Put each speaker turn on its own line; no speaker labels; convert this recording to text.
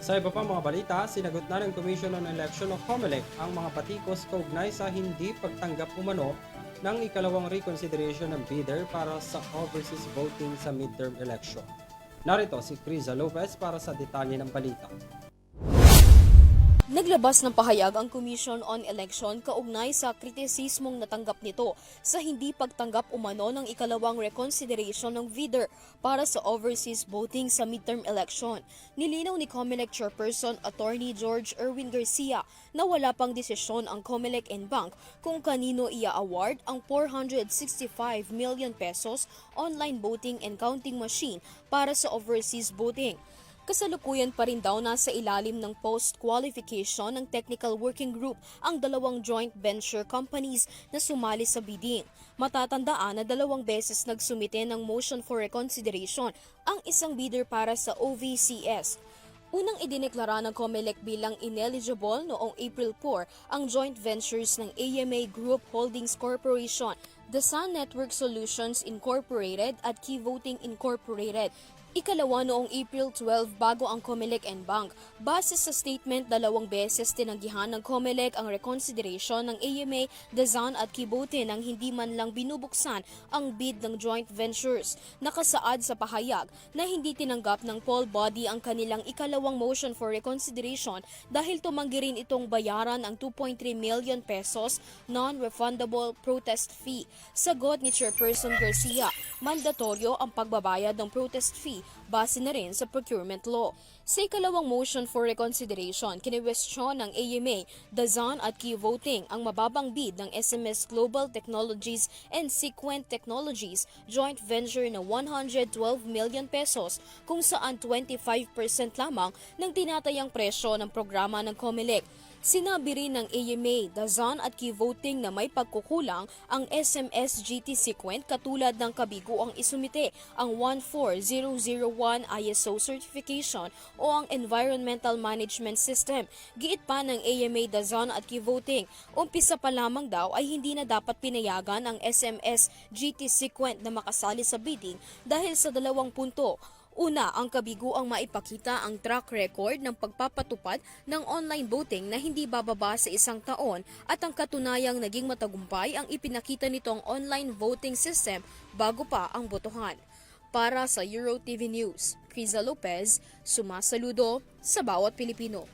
Sa iba pang mga balita, sinagot na ng Commission on Election o COMELEC ang mga patikos kaugnay sa hindi pagtanggap umano ng ikalawang reconsideration ng bidder para sa overseas voting sa midterm election. Narito si Criza Lopez para sa detalye ng balita.
Naglabas ng pahayag ang Commission on Election kaugnay sa kritisismong natanggap nito sa hindi pagtanggap umano ng ikalawang reconsideration ng VIDER para sa overseas voting sa midterm election. Nilinaw ni COMELEC Chairperson Attorney George Erwin Garcia na wala pang desisyon ang COMELEC and Bank kung kanino ia-award ang 465 million pesos online voting and counting machine para sa overseas voting. Kasalukuyan pa rin daw nasa ilalim ng post-qualification ng Technical Working Group ang dalawang joint venture companies na sumali sa bidding. Matatandaan na dalawang beses nagsumite ng motion for reconsideration ang isang bidder para sa OVCS. Unang idineklara ng COMELEC bilang ineligible noong April 4 ang joint ventures ng AMA Group Holdings Corporation, The Sun Network Solutions Incorporated at Key Voting Incorporated. Ikalawa noong April 12 bago ang COMELEC and Bank. Base sa statement, dalawang beses tinanggihan ng COMELEC ang reconsideration ng AMA, Dazan at Kibote nang hindi man lang binubuksan ang bid ng joint ventures. Nakasaad sa pahayag na hindi tinanggap ng poll body ang kanilang ikalawang motion for reconsideration dahil tumanggi rin itong bayaran ang 2.3 million pesos non-refundable protest fee. Sagot ni Chairperson Garcia, mandatoryo ang pagbabayad ng protest fee base na rin sa procurement law. Sa ikalawang motion for reconsideration, kiniwestiyon ng AMA, Dazan at Key Voting ang mababang bid ng SMS Global Technologies and Sequent Technologies joint venture na 112 million pesos kung saan 25% lamang ng tinatayang presyo ng programa ng COMELEC. Sinabi rin ng AMA, Dazan at Key Voting na may pagkukulang ang SMS GT Sequent katulad ng kabigo ang isumite ang 14001 ISO certification o ang Environmental Management System. Giit pa ng AMA, Dazan at Key Voting, umpisa pa lamang daw ay hindi na dapat pinayagan ang SMS GT Sequent na makasali sa bidding dahil sa dalawang punto. Una, ang kabigo ang maipakita ang track record ng pagpapatupad ng online voting na hindi bababa sa isang taon at ang katunayang naging matagumpay ang ipinakita nitong online voting system bago pa ang botohan. Para sa Euro TV News, Criza Lopez, sumasaludo sa bawat Pilipino.